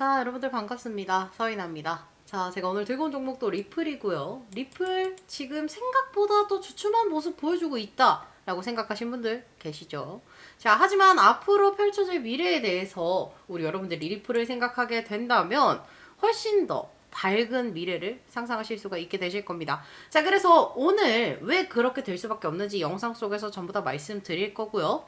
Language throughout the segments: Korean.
자, 여러분들 반갑습니다. 서인아입니다. 자, 제가 오늘 들고 온 종목도 리플이고요. 리플 지금 생각보다 또 주춤한 모습 보여주고 있다. 라고 생각하신 분들 계시죠? 자, 하지만 앞으로 펼쳐질 미래에 대해서 우리 여러분들이 리플을 생각하게 된다면 훨씬 더 밝은 미래를 상상하실 수가 있게 되실 겁니다. 자, 그래서 오늘 왜 그렇게 될 수밖에 없는지 영상 속에서 전부 다 말씀드릴 거고요.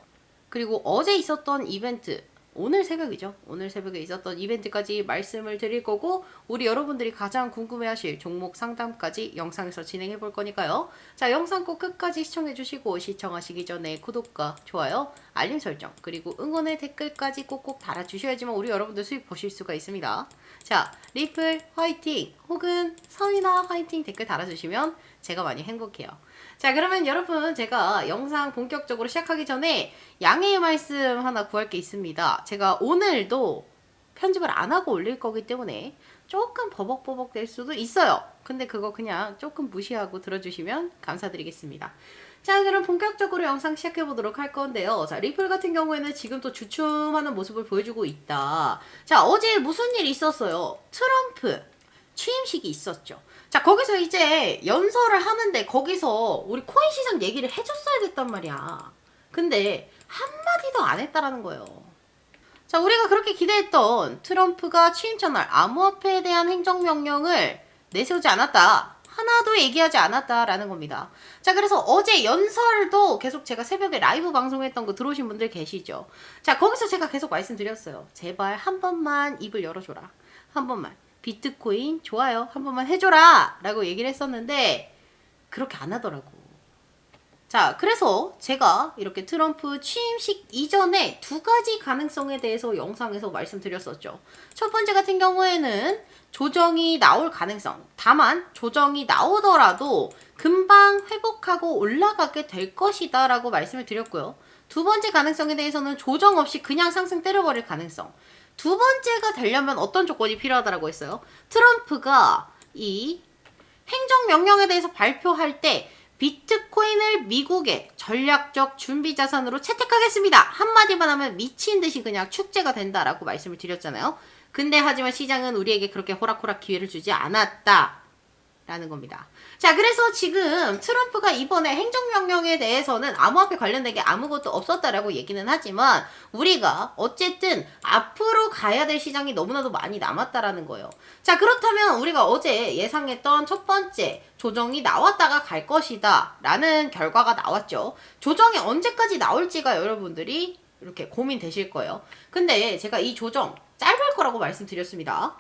그리고 어제 있었던 이벤트 오늘 새벽이죠. 오늘 새벽에 있었던 이벤트까지 말씀을 드릴 거고 우리 여러분들이 가장 궁금해하실 종목 상담까지 영상에서 진행해 볼 거니까요. 자, 영상 꼭 끝까지 시청해 주시고 시청하시기 전에 구독과 좋아요, 알림 설정 그리고 응원의 댓글까지 꼭꼭 달아 주셔야지만 우리 여러분들 수익 보실 수가 있습니다. 자, 리플 화이팅 혹은 서인아 화이팅 댓글 달아주시면 제가 많이 행복해요. 자, 그러면 여러분 제가 영상 본격적으로 시작하기 전에 양해의 말씀 하나 구할 게 있습니다. 제가 오늘도 편집을 안 하고 올릴 거기 때문에 조금 버벅버벅 될 수도 있어요. 근데 그거 그냥 조금 무시하고 들어주시면 감사드리겠습니다. 자, 그럼 본격적으로 영상 시작해 보도록 할 건데요. 자, 리플 같은 경우에는 지금 또 주춤하는 모습을 보여주고 있다. 자, 어제 무슨 일이 있었어요? 트럼프 취임식이 있었죠. 자, 거기서 이제 연설을 하는데 거기서 우리 코인 시장 얘기를 해줬어야 됐단 말이야. 근데 한마디도 안 했다라는 거예요. 자, 우리가 그렇게 기대했던 트럼프가 취임 첫날 암호화폐에 대한 행정명령을 내세우지 않았다. 하나도 얘기하지 않았다라는 겁니다. 자, 그래서 어제 연설도 계속 제가 새벽에 라이브 방송했던 거 들어오신 분들 계시죠? 자, 거기서 제가 계속 말씀드렸어요. 제발 한 번만 입을 열어줘라. 한 번만. 비트코인 좋아요. 한 번만 해줘라. 라고 얘기를 했었는데, 그렇게 안 하더라고. 자, 그래서 제가 이렇게 트럼프 취임식 이전에 두 가지 가능성에 대해서 영상에서 말씀드렸었죠. 첫 번째 같은 경우에는 조정이 나올 가능성. 다만, 조정이 나오더라도 금방 회복하고 올라가게 될 것이다 라고 말씀을 드렸고요. 두 번째 가능성에 대해서는 조정 없이 그냥 상승 때려버릴 가능성. 두 번째가 되려면 어떤 조건이 필요하다라고 했어요? 트럼프가 이 행정명령에 대해서 발표할 때 비트코인을 미국의 전략적 준비 자산으로 채택하겠습니다. 한마디만 하면 미친 듯이 그냥 축제가 된다라고 말씀을 드렸잖아요. 근데 하지만 시장은 우리에게 그렇게 호락호락 기회를 주지 않았다. 라는 겁니다. 자, 그래서 지금 트럼프가 이번에 행정명령에 대해서는 암호화폐 관련된 게 아무것도 없었다라고 얘기는 하지만 우리가 어쨌든 앞으로 가야 될 시장이 너무나도 많이 남았다라는 거예요. 자, 그렇다면 우리가 어제 예상했던 첫 번째 조정이 나왔다가 갈 것이다 라는 결과가 나왔죠. 조정이 언제까지 나올지가 여러분들이 이렇게 고민되실 거예요. 근데 제가 이 조정 짧을 거라고 말씀드렸습니다.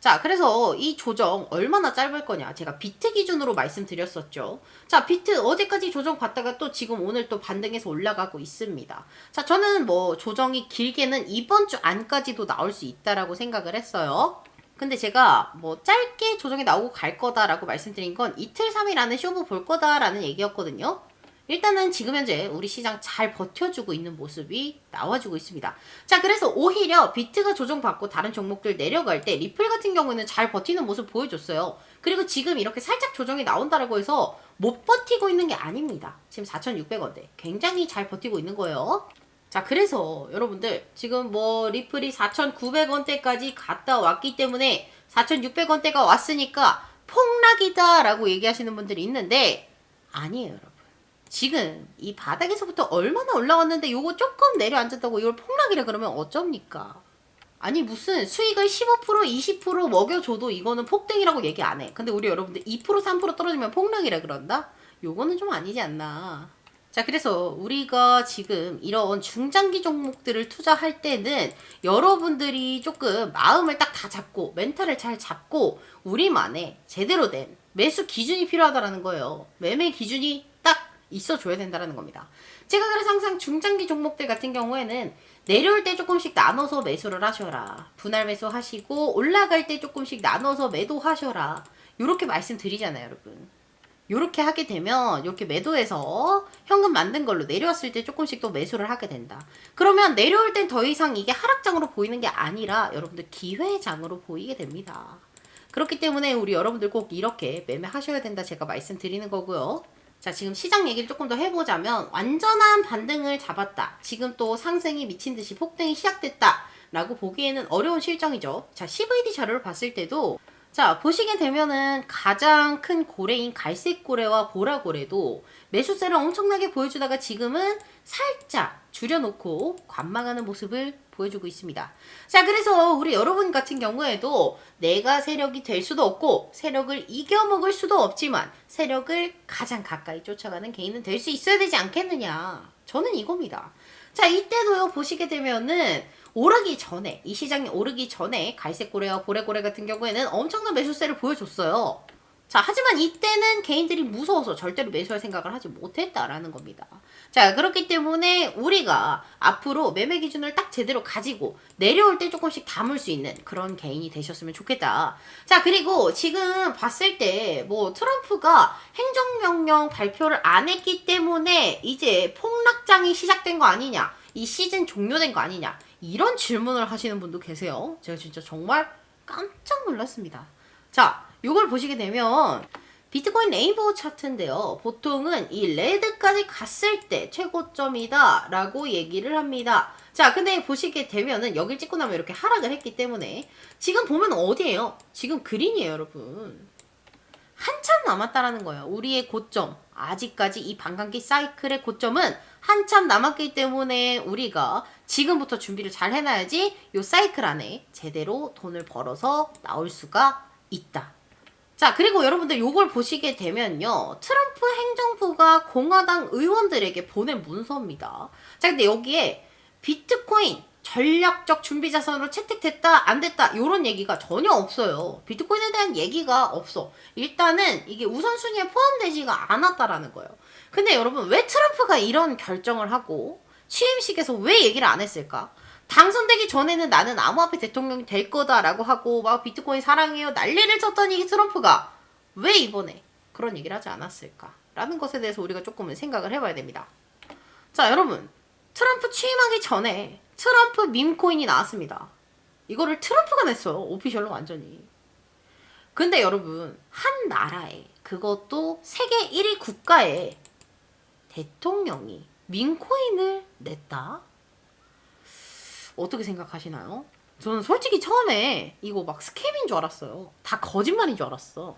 자, 그래서 이 조정 얼마나 짧을 거냐. 제가 비트 기준으로 말씀드렸었죠. 자, 비트 어제까지 조정 받다가 또 지금 오늘 또 반등해서 올라가고 있습니다. 자, 저는 뭐 조정이 길게는 이번 주 안까지도 나올 수 있다라고 생각을 했어요. 근데 제가 뭐 짧게 조정이 나오고 갈 거다라고 말씀드린 건 이틀 3일 안에 쇼부 볼 거다라는 얘기였거든요. 일단은 지금 현재 우리 시장 잘 버텨주고 있는 모습이 나와주고 있습니다. 자, 그래서 오히려 비트가 조정받고 다른 종목들 내려갈 때 리플 같은 경우에는 잘 버티는 모습 보여줬어요. 그리고 지금 이렇게 살짝 조정이 나온다라고 해서 못 버티고 있는 게 아닙니다. 지금 4,600원대. 굉장히 잘 버티고 있는 거예요. 자, 그래서 여러분들 지금 뭐 리플이 4,900원대까지 갔다 왔기 때문에 4,600원대가 왔으니까 폭락이다라고 얘기하시는 분들이 있는데 아니에요, 여러분. 지금 이 바닥에서부터 얼마나 올라왔는데 요거 조금 내려앉았다고 이걸 폭락이라 그러면 어쩝니까? 아니 무슨 수익을 15% 20% 먹여줘도 이거는 폭등이라고 얘기 안 해. 근데 우리 여러분들 2% 3% 떨어지면 폭락이라 그런다? 요거는 좀 아니지 않나. 자, 그래서 우리가 지금 이런 중장기 종목들을 투자할 때는 여러분들이 조금 마음을 딱 다 잡고 멘탈을 잘 잡고 우리만의 제대로 된 매수 기준이 필요하다라는 거예요. 매매 기준이 딱 있어줘야 된다라는 겁니다. 제가 그래서 항상 중장기 종목들 같은 경우에는 내려올 때 조금씩 나눠서 매수를 하셔라. 분할 매수 하시고 올라갈 때 조금씩 나눠서 매도 하셔라. 이렇게 말씀드리잖아요, 여러분. 이렇게 하게 되면 이렇게 매도해서 현금 만든 걸로 내려왔을 때 조금씩 또 매수를 하게 된다. 그러면 내려올 땐 더 이상 이게 하락장으로 보이는 게 아니라 여러분들 기회장으로 보이게 됩니다. 그렇기 때문에 우리 여러분들 꼭 이렇게 매매하셔야 된다 제가 말씀드리는 거고요. 자, 지금 시장 얘기를 조금 더 해보자면 완전한 반등을 잡았다. 지금 또 상승이 미친 듯이 폭등이 시작됐다. 라고 보기에는 어려운 실정이죠. 자, CVD 자료를 봤을 때도 자, 보시게 되면은 가장 큰 고래인 갈색 고래와 보라 고래도 매수세를 엄청나게 보여주다가 지금은 살짝 줄여놓고 관망하는 모습을 보여주고 있습니다. 자, 그래서 우리 여러분 같은 경우에도 내가 세력이 될 수도 없고 세력을 이겨먹을 수도 없지만 세력을 가장 가까이 쫓아가는 개인은 될 수 있어야 되지 않겠느냐. 저는 이겁니다. 자, 이때도요, 보시게 되면은 오르기 전에, 이 시장이 오르기 전에 갈색 고래와 보레고래 같은 경우에는 엄청난 매수세를 보여줬어요. 자, 하지만 이때는 개인들이 무서워서 절대로 매수할 생각을 하지 못했다라는 겁니다. 자, 그렇기 때문에 우리가 앞으로 매매 기준을 딱 제대로 가지고 내려올 때 조금씩 담을 수 있는 그런 개인이 되셨으면 좋겠다. 자, 그리고 지금 봤을 때 뭐 트럼프가 행정명령 발표를 안 했기 때문에 이제 폭락장이 시작된 거 아니냐. 이 시즌 종료된 거 아니냐. 이런 질문을 하시는 분도 계세요. 제가 진짜 정말 깜짝 놀랐습니다. 자, 요걸 보시게 되면 비트코인 레인보우 차트인데요. 보통은 이 레드까지 갔을 때 최고점이다 라고 얘기를 합니다. 자, 근데 보시게 되면은 여길 찍고 나면 이렇게 하락을 했기 때문에 지금 보면 어디예요? 지금 그린이에요, 여러분. 한참 남았다라는 거예요. 우리의 고점. 아직까지 이 반감기 사이클의 고점은 한참 남았기 때문에 우리가 지금부터 준비를 잘 해놔야지 요 사이클 안에 제대로 돈을 벌어서 나올 수가 있다. 자, 그리고 여러분들 요걸 보시게 되면요. 트럼프 행정부가 공화당 의원들에게 보낸 문서입니다. 자, 근데 여기에 비트코인 전략적 준비 자산으로 채택됐다, 안 됐다, 요런 얘기가 전혀 없어요. 비트코인에 대한 얘기가 없어. 일단은 이게 우선순위에 포함되지가 않았다라는 거예요. 근데 여러분, 왜 트럼프가 이런 결정을 하고 취임식에서 왜 얘기를 안 했을까? 당선되기 전에는 나는 암호화폐 대통령이 될 거다라고 하고 막 비트코인 사랑해요 난리를 쳤더니 트럼프가 왜 이번에 그런 얘기를 하지 않았을까? 라는 것에 대해서 우리가 조금은 생각을 해봐야 됩니다. 자, 여러분. 트럼프 취임하기 전에 트럼프 밈코인이 나왔습니다. 이거를 트럼프가 냈어요. 오피셜로 완전히. 근데 여러분, 한 나라에, 그것도 세계 1위 국가에 대통령이 밈코인을 냈다? 어떻게 생각하시나요? 저는 솔직히 처음에 이거 막 스캠인 줄 알았어요. 다 거짓말인 줄 알았어.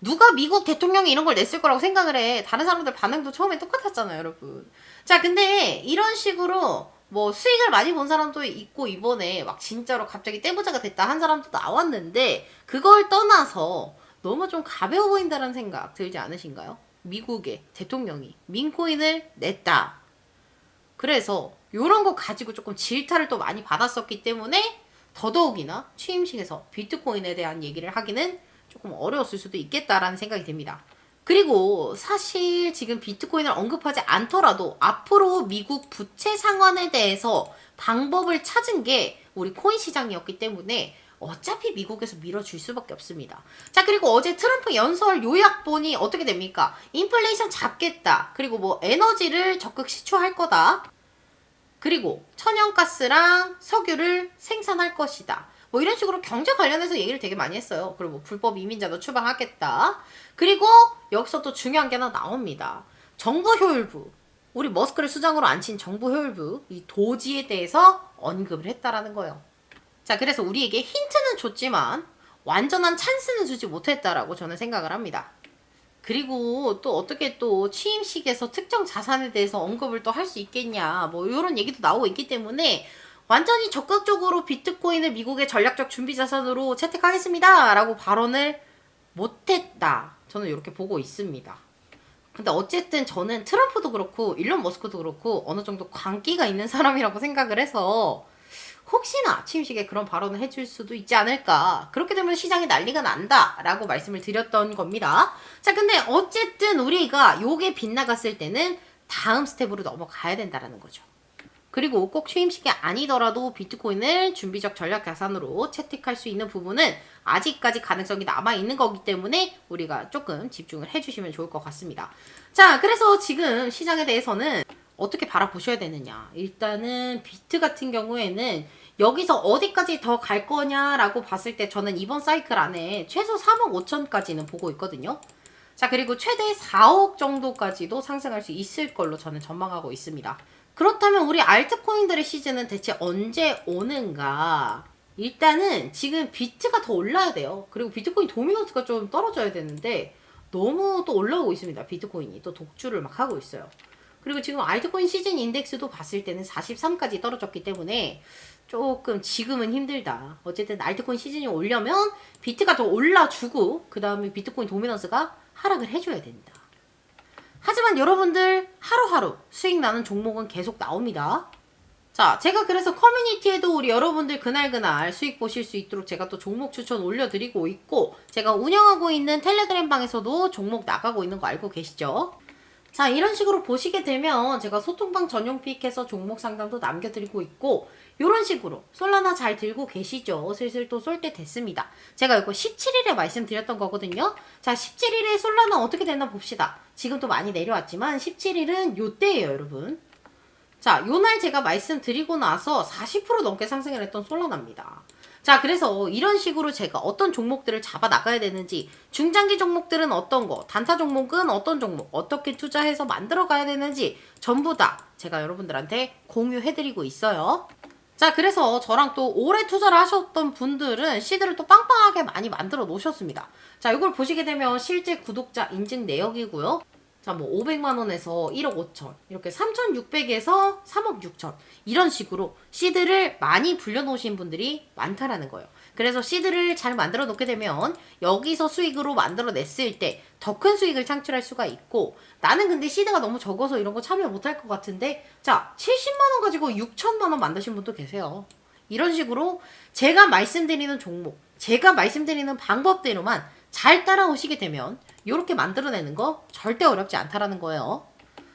누가 미국 대통령이 이런 걸 냈을 거라고 생각을 해. 다른 사람들 반응도 처음에 똑같았잖아요, 여러분. 자, 근데 이런 식으로 뭐 수익을 많이 본 사람도 있고 이번에 막 진짜로 갑자기 떼부자가 됐다 한 사람도 나왔는데 그걸 떠나서 너무 좀 가벼워 보인다는 생각 들지 않으신가요? 미국의 대통령이 민코인을 냈다. 그래서 이런 거 가지고 조금 질타를 또 많이 받았었기 때문에 더더욱이나 취임식에서 비트코인에 대한 얘기를 하기는 조금 어려웠을 수도 있겠다라는 생각이 듭니다. 그리고 사실 지금 비트코인을 언급하지 않더라도 앞으로 미국 부채 상환에 대해서 방법을 찾은 게 우리 코인 시장이었기 때문에 어차피 미국에서 밀어줄 수밖에 없습니다. 자, 그리고 어제 트럼프 연설 요약본이 어떻게 됩니까? 인플레이션 잡겠다. 그리고 뭐 에너지를 적극 시추할 거다. 그리고 천연가스랑 석유를 생산할 것이다. 뭐 이런 식으로 경제 관련해서 얘기를 되게 많이 했어요. 그리고 뭐 불법 이민자도 추방하겠다. 그리고 여기서 또 중요한 게 하나 나옵니다. 정부 효율부. 우리 머스크를 수장으로 앉힌 정부 효율부, 이 도지에 대해서 언급을 했다라는 거예요. 자, 그래서 우리에게 힌트는 줬지만 완전한 찬스는 주지 못했다라고 저는 생각을 합니다. 그리고 또 어떻게 또 취임식에서 특정 자산에 대해서 언급을 또 할 수 있겠냐 뭐 이런 얘기도 나오고 있기 때문에 완전히 적극적으로 비트코인을 미국의 전략적 준비 자산으로 채택하겠습니다 라고 발언을 못했다. 저는 이렇게 보고 있습니다. 근데 어쨌든 저는 트럼프도 그렇고 일론 머스크도 그렇고 어느 정도 광기가 있는 사람이라고 생각을 해서 혹시나 취임식에 그런 발언을 해줄 수도 있지 않을까. 그렇게 되면 시장이 난리가 난다. 라고 말씀을 드렸던 겁니다. 자, 근데 어쨌든 우리가 요게 빗나갔을 때는 다음 스텝으로 넘어가야 된다라는 거죠. 그리고 꼭 취임식이 아니더라도 비트코인을 준비적 전략 자산으로 채택할 수 있는 부분은 아직까지 가능성이 남아 있는 거기 때문에 우리가 조금 집중을 해주시면 좋을 것 같습니다. 자, 그래서 지금 시장에 대해서는 어떻게 바라보셔야 되느냐. 일단은 비트 같은 경우에는 여기서 어디까지 더 갈 거냐라고 봤을 때 저는 이번 사이클 안에 최소 3억 5천까지는 보고 있거든요. 자, 그리고 최대 4억 정도까지도 상승할 수 있을 걸로 저는 전망하고 있습니다. 그렇다면 우리 알트코인들의 시즌은 대체 언제 오는가? 일단은 지금 비트가 더 올라야 돼요. 그리고 비트코인 도미넌스가 좀 떨어져야 되는데 너무 또 올라오고 있습니다. 비트코인이 또 독주를 막 하고 있어요. 그리고 지금 알트코인 시즌 인덱스도 봤을 때는 43까지 떨어졌기 때문에 조금 지금은 힘들다. 어쨌든 알트코인 시즌이 오려면 비트가 더 올라주고 그 다음에 비트코인 도미넌스가 하락을 해줘야 된다. 하지만 여러분들 하루하루 수익 나는 종목은 계속 나옵니다. 자, 제가 그래서 커뮤니티에도 우리 여러분들 그날그날 수익 보실 수 있도록 제가 또 종목 추천 올려드리고 있고, 제가 운영하고 있는 텔레그램 방에서도 종목 나가고 있는 거 알고 계시죠? 자, 이런 식으로 보시게 되면 제가 소통방 전용 픽해서 종목 상담도 남겨드리고 있고, 이런 식으로 솔라나 잘 들고 계시죠? 슬슬 또 쏠 때 됐습니다. 제가 이거 17일에 말씀드렸던 거거든요. 자, 17일에 솔라나 어떻게 됐나 봅시다. 지금 또 많이 내려왔지만 17일은 요때예요, 여러분. 자, 요 날 제가 말씀드리고 나서 40% 넘게 상승을 했던 솔라나입니다. 자, 그래서 이런 식으로 제가 어떤 종목들을 잡아 나가야 되는지, 중장기 종목들은 어떤 거, 단타 종목은 어떤 종목, 어떻게 투자해서 만들어 가야 되는지 전부 다 제가 여러분들한테 공유해드리고 있어요. 자, 그래서 저랑 또 오래 투자를 하셨던 분들은 시드를 또 빵빵하게 많이 만들어 놓으셨습니다. 자, 이걸 보시게 되면 실제 구독자 인증 내역이고요. 자, 뭐 500만 원에서 1억 5천, 이렇게 3,600에서 3억 6천 이런 식으로 시드를 많이 불려 놓으신 분들이 많다라는 거예요. 그래서 시드를 잘 만들어 놓게 되면 여기서 수익으로 만들어 냈을 때 더 큰 수익을 창출할 수가 있고 나는 근데 시드가 너무 적어서 이런 거 참여 못할 것 같은데 자, 70만 원 가지고 6천만 원 만드신 분도 계세요. 이런 식으로 제가 말씀드리는 종목, 제가 말씀드리는 방법대로만 잘 따라오시게 되면 이렇게 만들어내는 거 절대 어렵지 않다라는 거예요.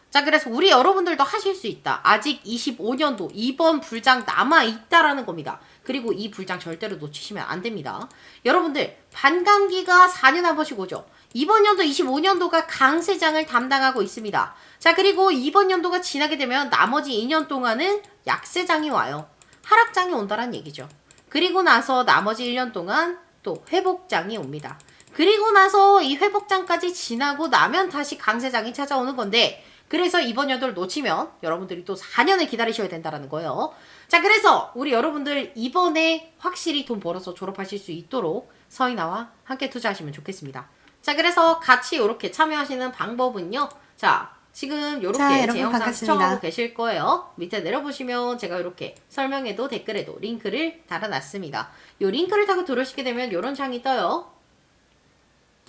자, 그래서 우리 여러분들도 하실 수 있다. 아직 25년도 이번 불장 남아 있다라는 겁니다. 그리고 이 불장 절대로 놓치시면 안 됩니다. 여러분들 반감기가 4년 한 번씩 오죠. 이번 연도 25년도가 강세장을 담당하고 있습니다. 자, 그리고 이번 연도가 지나게 되면 나머지 2년 동안은 약세장이 와요. 하락장이 온다란 얘기죠. 그리고 나서 나머지 1년 동안 또 회복장이 옵니다. 그리고 나서 이 회복장까지 지나고 나면 다시 강세장이 찾아오는 건데 그래서 이번 연도를 놓치면 여러분들이 또 4년을 기다리셔야 된다는 거예요. 자, 그래서 우리 여러분들 이번에 확실히 돈 벌어서 졸업하실 수 있도록 서인아와 함께 투자하시면 좋겠습니다. 자, 그래서 같이 이렇게 참여하시는 방법은요. 자, 지금 이렇게 자, 제 영상 반갑습니다. 시청하고 계실 거예요. 밑에 내려보시면 제가 이렇게 설명에도 댓글에도 링크를 달아놨습니다. 이 링크를 타고 들어오시게 되면 이런 창이 떠요.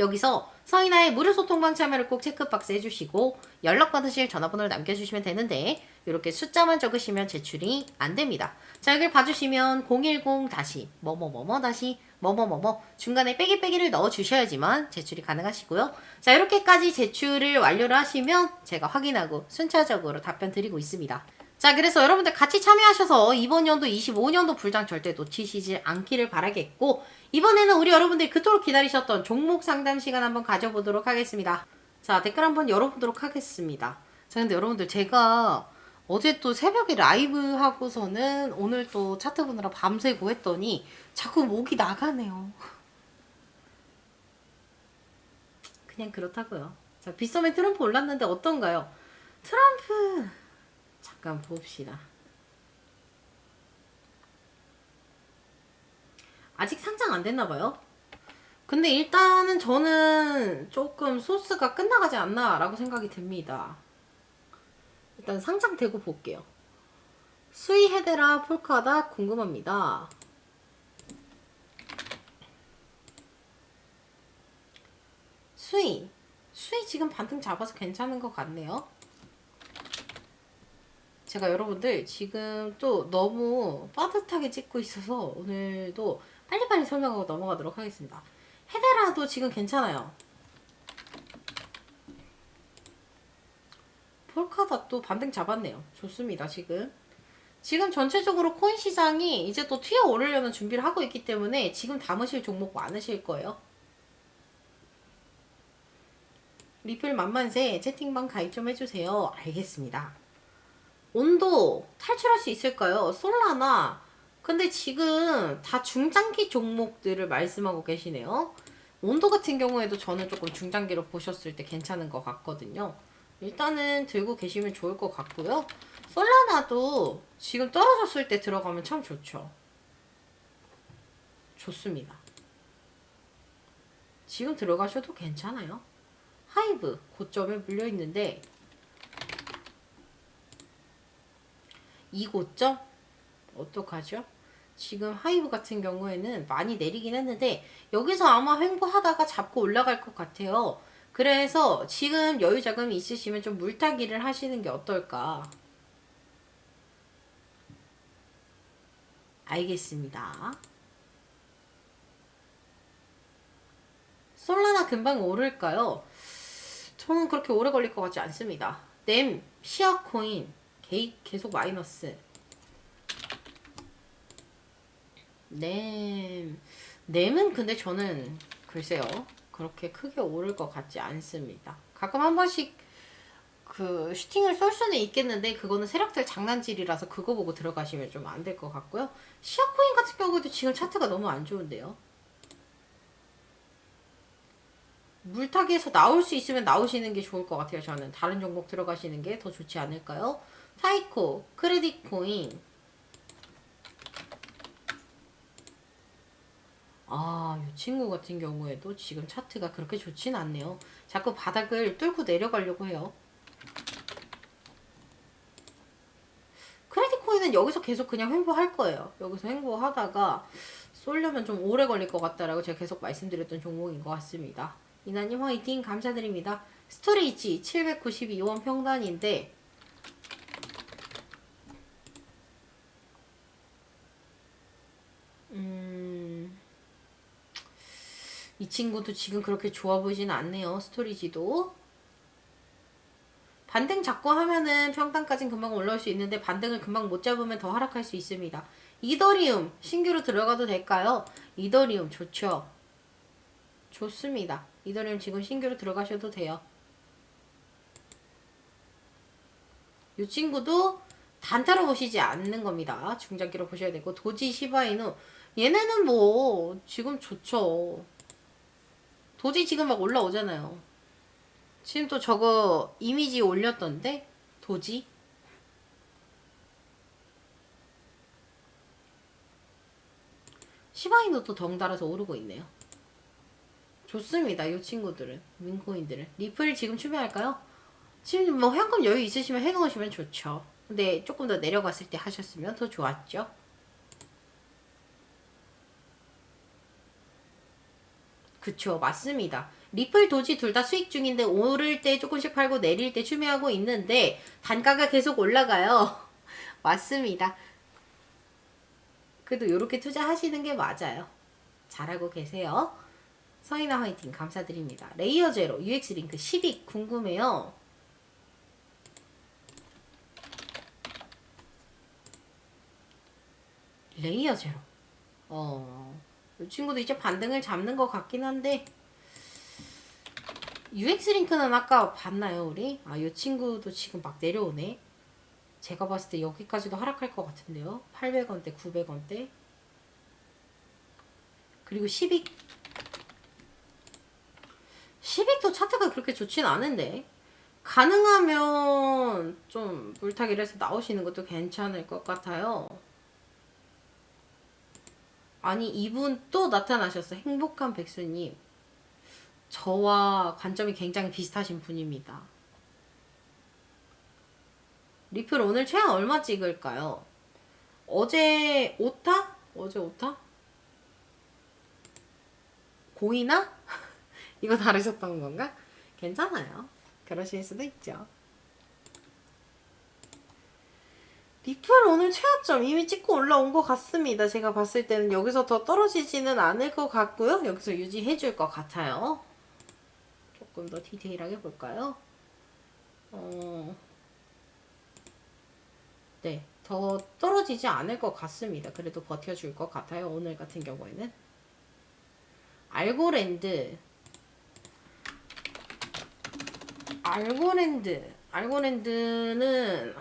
여기서 서인아의 무료 소통방 참여를 꼭 체크박스 해주시고 연락 받으실 전화번호를 남겨주시면 되는데 이렇게 숫자만 적으시면 제출이 안 됩니다. 자 여기를 봐주시면 010 다시 뭐뭐뭐뭐 다시 뭐뭐뭐뭐 중간에 빼기 빼기를 넣어 주셔야지만 제출이 가능하시고요. 자 이렇게까지 제출을 완료를 하시면 제가 확인하고 순차적으로 답변 드리고 있습니다. 자, 그래서 여러분들 같이 참여하셔서 이번 연도 25년도 불장 절대 놓치시지 않기를 바라겠고, 이번에는 우리 여러분들이 그토록 기다리셨던 종목 상담 시간 한번 가져보도록 하겠습니다. 자, 댓글 한번 열어보도록 하겠습니다. 자, 근데 여러분들 제가 어제 또 새벽에 라이브 하고서는 오늘 또 차트 보느라 밤새고 했더니 자꾸 목이 나가네요. 그냥 그렇다고요. 자, 빗썸에 트럼프 올랐는데 어떤가요? 트럼프 잠깐 봅시다. 아직 상장 안 됐나 봐요. 근데 일단은 저는 조금 소스가 끝나가지 않나 라고 생각이 듭니다. 일단 상장되고 볼게요. 수위 헤데라 폴카다 궁금합니다. 수위 수위 지금 반등 잡아서 괜찮은 것 같네요. 제가 여러분들 지금 또 너무 빠듯하게 찍고 있어서 오늘도 빨리빨리 설명하고 넘어가도록 하겠습니다. 헤데라도 지금 괜찮아요. 폴카다 또 반등 잡았네요. 좋습니다, 지금. 지금 전체적으로 코인 시장이 이제 또 튀어 오르려는 준비를 하고 있기 때문에 지금 담으실 종목 많으실 거예요. 리플 만만세 채팅방 가입 좀 해주세요. 알겠습니다. 온도 탈출할 수 있을까요? 솔라나. 근데 지금 다 중장기 종목들을 말씀하고 계시네요. 온도 같은 경우에도 저는 조금 중장기로 보셨을 때 괜찮은 것 같거든요. 일단은 들고 계시면 좋을 것 같고요. 솔라나도 지금 떨어졌을 때 들어가면 참 좋죠. 좋습니다. 지금 들어가셔도 괜찮아요. 하이브 고점에 물려 있는데 이 고점 어떡하죠? 지금 하이브 같은 경우에는 많이 내리긴 했는데 여기서 아마 횡보하다가 잡고 올라갈 것 같아요. 그래서 지금 여유 자금이 있으시면 좀 물타기를 하시는 게 어떨까? 알겠습니다. 솔라나 금방 오를까요? 저는 그렇게 오래 걸릴 것 같지 않습니다. 램, 시아코인, 게이 계속 마이너스. 램, 램은 근데 저는 글쎄요. 그렇게 크게 오를 것 같지 않습니다. 가끔 한 번씩 그 슈팅을 쏠 수는 있겠는데 그거는 세력들 장난질이라서 그거 보고 들어가시면 좀 안 될 것 같고요. 시아코인 같은 경우에도 지금 차트가 너무 안 좋은데요. 물타기에서 나올 수 있으면 나오시는 게 좋을 것 같아요. 저는 다른 종목 들어가시는 게 더 좋지 않을까요? 타이코, 크레딧 코인. 아, 이 친구 같은 경우에도 지금 차트가 그렇게 좋진 않네요. 자꾸 바닥을 뚫고 내려가려고 해요. 크레딧 코인은 여기서 계속 그냥 횡보할 거예요. 여기서 횡보하다가 쏠려면 좀 오래 걸릴 것 같다라고 제가 계속 말씀드렸던 종목인 것 같습니다. 이나님 화이팅 감사드립니다. 스토리지 792원 평단인데 이 친구도 지금 그렇게 좋아 보이진 않네요. 스토리지도 반등 잡고 하면은 평단까진 금방 올라올 수 있는데 반등을 금방 못 잡으면 더 하락할 수 있습니다. 이더리움 신규로 들어가도 될까요? 이더리움 좋죠. 좋습니다. 이더리움 지금 신규로 들어가셔도 돼요. 이 친구도 단타로 보시지 않는 겁니다. 중장기로 보셔야 되고 도지 시바이누 얘네는 뭐 지금 좋죠. 도지 지금 막 올라오잖아요. 지금 또 저거 이미지 올렸던데 도지 시바이누도 덩달아서 오르고 있네요. 좋습니다. 이 친구들은 민코인들은 리플 지금 추매할까요? 지금 뭐 현금 여유 있으시면 해놓으시면 좋죠. 근데 조금 더 내려갔을 때 하셨으면 더 좋았죠. 그쵸 맞습니다. 리플 도지 둘 다 수익 중인데 오를 때 조금씩 팔고 내릴 때 추매하고 있는데 단가가 계속 올라가요. 맞습니다. 그래도 이렇게 투자하시는 게 맞아요. 잘하고 계세요. 서인아 화이팅 감사드립니다. 레이어 제로 UX 링크 10이 궁금해요. 레이어 제로. 어, 이 친구도 이제 반등을 잡는 것 같긴 한데 UX 링크는 아까 봤나요 우리? 아, 이 친구도 지금 막 내려오네. 제가 봤을 때 여기까지도 하락할 것 같은데요. 800원대, 900원대. 그리고 10이 10익도 차트가 그렇게 좋진 않은데 가능하면 좀 물타기를 해서 나오시는 것도 괜찮을 것 같아요. 아니 이분 또 나타나셨어. 행복한 백수님. 저와 관점이 굉장히 비슷하신 분입니다. 리플 오늘 최한 얼마 찍을까요? 어제 오타? 어제 오타? 고이나? 이거 다르셨던 건가? 괜찮아요. 그러실 수도 있죠. 리플 오늘 최하점 이미 찍고 올라온 것 같습니다. 제가 봤을 때는 여기서 더 떨어지지는 않을 것 같고요. 여기서 유지해 줄 것 같아요. 조금 더 디테일하게 볼까요? 어... 네, 더 떨어지지 않을 것 같습니다. 그래도 버텨줄 것 같아요. 오늘 같은 경우에는. 알고랜드 알고랜드 알고랜드는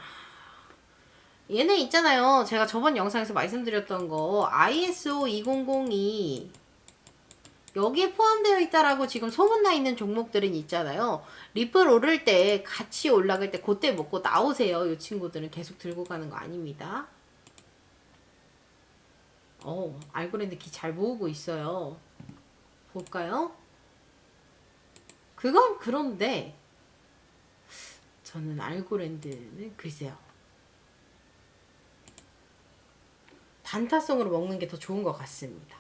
얘네 있잖아요. 제가 저번 영상에서 말씀드렸던 거 ISO 2002 여기에 포함되어 있다라고 지금 소문나 있는 종목들은 있잖아요. 리플 오를 때 같이 올라갈 때 그때 먹고 나오세요. 이 친구들은 계속 들고 가는 거 아닙니다. 어, 알고랜드 기 잘 모으고 있어요. 볼까요? 그건 그런데 저는 알고랜드는 글쎄요. 단타성으로 먹는 게 더 좋은 것 같습니다.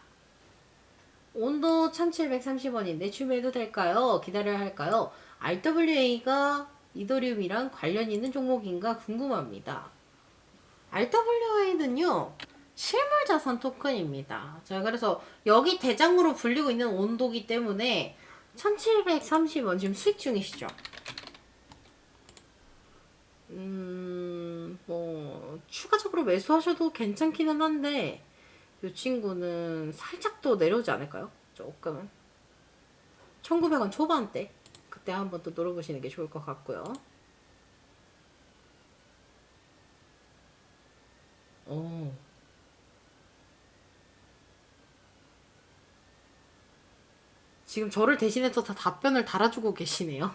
온도 1730원인데 추매도 될까요? 기다려야 할까요? RWA가 이더리움이랑 관련 있는 종목인가 궁금합니다. RWA는요, 실물 자산 토큰입니다. 자, 그래서 여기 대장으로 불리고 있는 온도기 때문에 1730원 지금 수익 중이시죠? 음, 뭐, 추가적으로 매수하셔도 괜찮기는 한데, 이 친구는 살짝 더 내려오지 않을까요? 조금은. 1900원 초반대. 그때 한번 또 노려보시는 게 좋을 것 같고요. 오. 지금 저를 대신해서 다 답변을 달아주고 계시네요.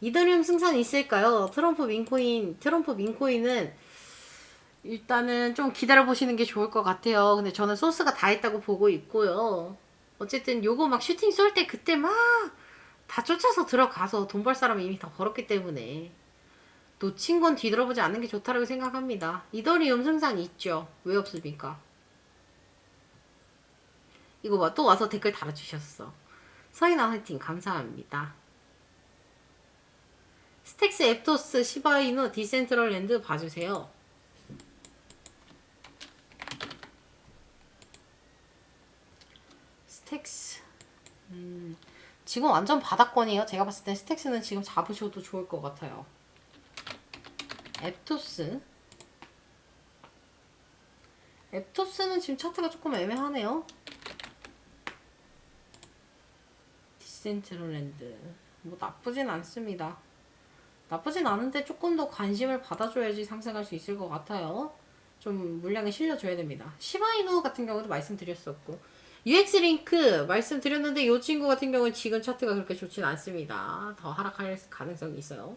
이더리움 승산 있을까요? 트럼프 민코인, 트럼프 민코인은 일단은 좀 기다려 보시는 게 좋을 것 같아요. 근데 저는 소스가 다 했다고 보고 있고요. 어쨌든 요거 막 슈팅 쏠 때 그때 막 다 쫓아서 들어가서 돈 벌 사람이 이미 다 벌었기 때문에 놓친 건 뒤돌아보지 않는 게 좋다고 생각합니다. 이더리움 승산 있죠? 왜 없습니까? 이거 봐, 또 와서 댓글 달아주셨어. 서인아 화이팅 감사합니다. 스택스 앱토스 시바이누 디센트럴랜드 봐주세요. 스택스 음, 지금 완전 바닥권이에요. 제가 봤을 때 스택스는 지금 잡으셔도 좋을 것 같아요. 앱토스 앱토스는 지금 차트가 조금 애매하네요. 디센트럴랜드 뭐 나쁘진 않습니다. 나쁘진 않은데 조금 더 관심을 받아줘야지 상승할 수 있을 것 같아요. 좀 물량에 실려줘야 됩니다. 시바이누 같은 경우도 말씀드렸었고 UX링크 말씀드렸는데 이 친구 같은 경우는 지금 차트가 그렇게 좋진 않습니다. 더 하락할 가능성이 있어요.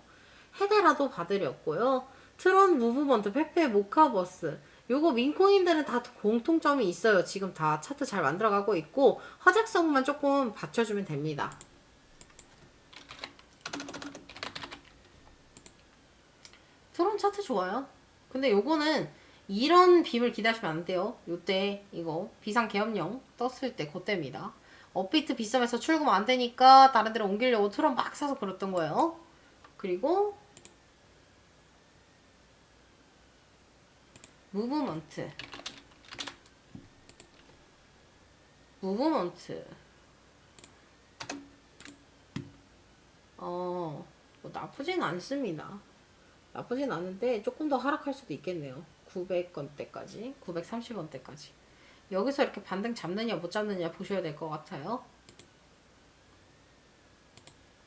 헤데라도 봐드렸고요. 트론 무브먼트, 페페, 모카버스 요거 민코인들은 다 공통점이 있어요. 지금 다 차트 잘 만들어가고 있고 화작성만 조금 받쳐주면 됩니다. 트론 차트 좋아요. 근데 요거는 이런 빔을 기대하시면 안 돼요. 요때 이거 비상 계엄령 떴을 때 그때입니다. 업비트 비싸면서 출금 안 되니까 다른 데로 옮기려고 트론 막 사서 그랬던 거예요. 그리고 무브먼트 무브먼트 어, 뭐 나쁘진 않습니다. 나쁘진 않은데 조금 더 하락할 수도 있겠네요. 900원대까지, 930원대까지. 여기서 이렇게 반등 잡느냐 못 잡느냐 보셔야 될 것 같아요.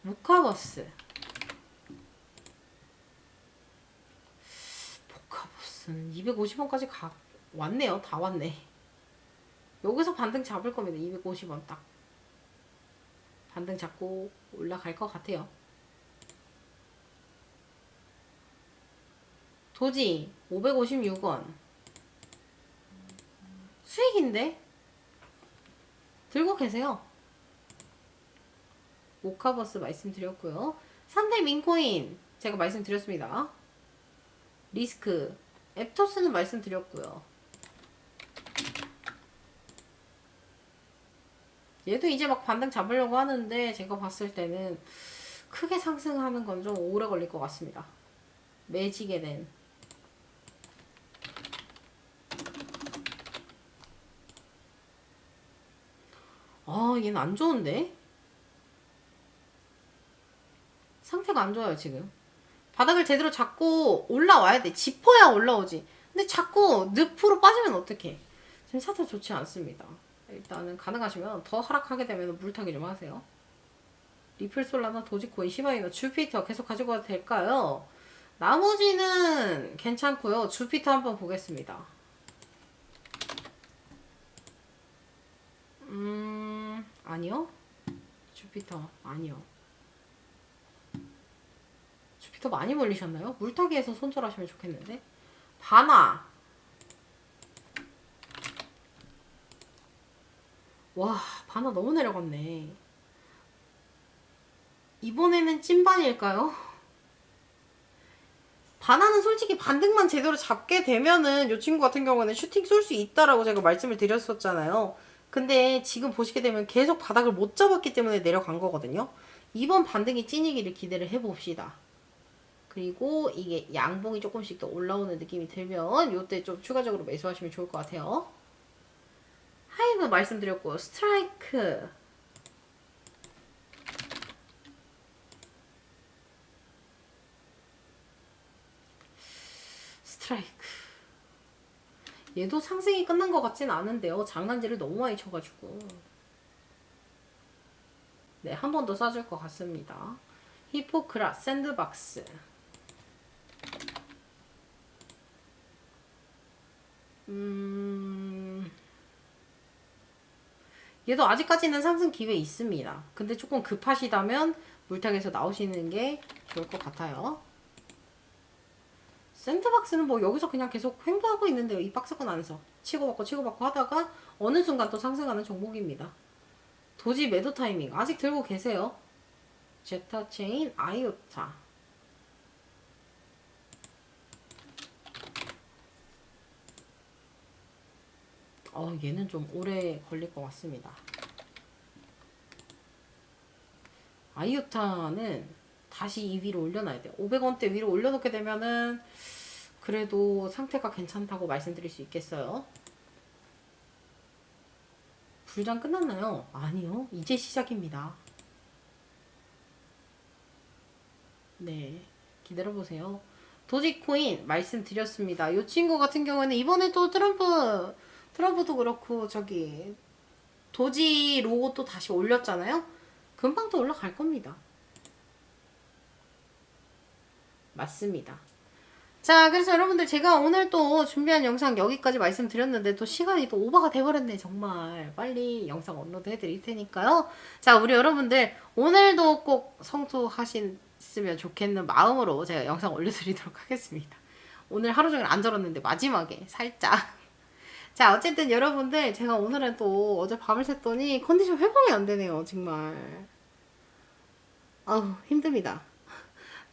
모카버스. 모카버스는 250원까지 가 왔네요. 다 왔네. 여기서 반등 잡을 겁니다. 250원 딱. 반등 잡고 올라갈 것 같아요. 도지 556원. 수익인데? 들고 계세요. 모카버스 말씀드렸고요. 상대 민코인 제가 말씀드렸습니다. 리스크. 앱토스는 말씀드렸고요. 얘도 이제 막 반등 잡으려고 하는데 제가 봤을 때는 크게 상승하는 건 좀 오래 걸릴 것 같습니다. 매지게 된 아, 얘는 안 좋은데? 상태가 안 좋아요, 지금. 바닥을 제대로 잡고 올라와야 돼. 짚어야 올라오지. 근데 자꾸 늪으로 빠지면 어떡해. 지금 상태 좋지 않습니다. 일단은 가능하시면 더 하락하게 되면 물타기 좀 하세요. 리플 솔라나 도지코인, 시바이나 주피터 계속 가지고 가도 될까요? 나머지는 괜찮고요. 주피터 한번 보겠습니다. 음, 아니요. 주피터 아니요. 주피터 많이 몰리셨나요? 물타기에서 손절하시면 좋겠는데. 바나. 와, 바나 너무 내려갔네. 이번에는 찐반일까요? 바나는 솔직히 반등만 제대로 잡게 되면은 이 친구 같은 경우는 슈팅 쏠 수 있다라고 제가 말씀을 드렸었잖아요. 근데 지금 보시게 되면 계속 바닥을 못 잡았기 때문에 내려간 거거든요. 이번 반등이 찐이기를 기대를 해봅시다. 그리고 이게 양봉이 조금씩 더 올라오는 느낌이 들면 이때 좀 추가적으로 매수하시면 좋을 것 같아요. 하이브 말씀드렸고 스트라이크 얘도 상승이 끝난 것 같진 않은데요. 장난질을 너무 많이 쳐가지고 네, 한 번더 쏴줄 것 같습니다. 히포크라 샌드박스 음... 얘도 아직까지는 상승 기회 있습니다. 근데 조금 급하시다면 물탕에서 나오시는 게 좋을 것 같아요. 샌드박스는 뭐 여기서 그냥 계속 횡보하고 있는데요. 이 박스권 안에서 치고받고 치고받고 하다가 어느 순간 또 상승하는 종목입니다. 도지 매도 타이밍 아직 들고 계세요. 제타 체인 아이오타 어 얘는 좀 오래 걸릴 것 같습니다. 아이오타는 다시 이 위로 올려놔야 돼요. 500원대 위로 올려놓게 되면은 그래도 상태가 괜찮다고 말씀드릴 수 있겠어요. 불장 끝났나요? 아니요. 이제 시작입니다. 네. 기다려보세요. 도지코인 말씀드렸습니다. 이 친구 같은 경우에는 이번에 또 트럼프, 트럼프도 그렇고 저기 도지 로고 또 다시 올렸잖아요? 금방 또 올라갈 겁니다. 맞습니다. 자, 그래서 여러분들 제가 오늘 또 준비한 영상 여기까지 말씀드렸는데 또 시간이 또 오버가 돼버렸네, 정말. 빨리 영상 업로드 해드릴 테니까요. 자, 우리 여러분들 오늘도 꼭 성투하셨으면 좋겠는 마음으로 제가 영상 올려드리도록 하겠습니다. 오늘 하루 종일 안 절었는데 마지막에 살짝. 자, 어쨌든 여러분들 제가 오늘은 또 어제 밤을 샜더니 컨디션 회복이 안 되네요, 정말. 아우, 힘듭니다.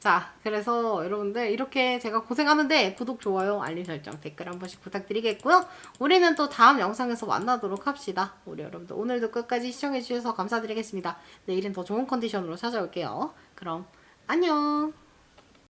자, 그래서 여러분들 이렇게 제가 고생하는데 구독, 좋아요, 알림 설정, 댓글 한 번씩 부탁드리겠고요. 우리는 또 다음 영상에서 만나도록 합시다. 우리 여러분들 오늘도 끝까지 시청해주셔서 감사드리겠습니다. 내일은 더 좋은 컨디션으로 찾아올게요. 그럼 안녕!